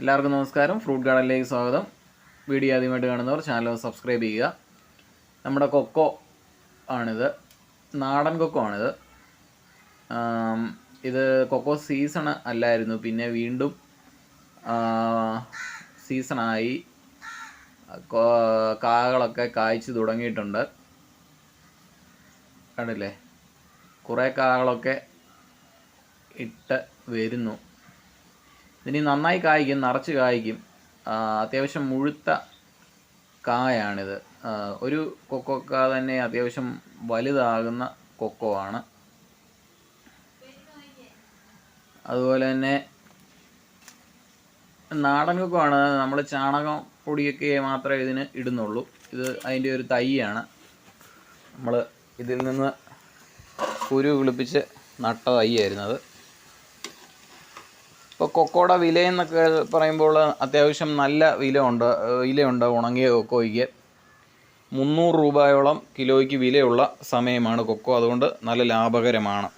എല്ലാവർക്കും നമസ്കാരം. ഫ്രൂട്ട് ഗാർഡനിലേക്ക് സ്വാഗതം. വീഡിയോ ആദ്യമായിട്ട് കാണുന്നവർ ചാനൽ സബ്സ്ക്രൈബ് ചെയ്യുക. നമ്മുടെ കൊക്കോ ആണിത്. നാടൻ കൊക്കോ ആണിത്. ഇത് കൊക്കോ സീസൺ അല്ലായിരുന്നു. പിന്നെ വീണ്ടും സീസണായി കാകളൊക്കെ കായ്ച്ചു തുടങ്ങിയിട്ടുണ്ട്. കണ്ടില്ലേ? കുറേ കാകളൊക്കെ ഇട്ട് വരുന്നു. ഇനി നന്നായി കായ്ക്കും നിറച്ച് കായ്ക്കും. അത്യാവശ്യം മുഴുത്ത കായാണിത്. ഒരു കൊക്കോക്ക തന്നെ അത്യാവശ്യം വലുതാകുന്ന കൊക്കോ ആണ്. അതുപോലെ തന്നെ നാടൻ കൊക്കോ ആണ്. നമ്മൾ ചാണകം പൊടിയൊക്കെ മാത്രമേ ഇതിന് ഇടുന്നുള്ളൂ. ഇത് അതിന്റെ ഒരു തൈയാണ്. നമ്മൾ ഇതിൽ നിന്ന് കുരു കിളിപ്പിച്ച് നട്ട തൈയായിരുന്നു അത്. ഇപ്പോൾ കൊക്കോയുടെ വിലയെന്നൊക്കെ പറയുമ്പോൾ അത്യാവശ്യം നല്ല വില ഉണ്ട് വിലയുണ്ട് ഉണങ്ങിയ കൊക്കോയ്ക്ക്. മുന്നൂറ് രൂപയോളം കിലോയ്ക്ക് വിലയുള്ള സമയമാണ് കൊക്കോ. അതുകൊണ്ട് നല്ല ലാഭകരമാണ്.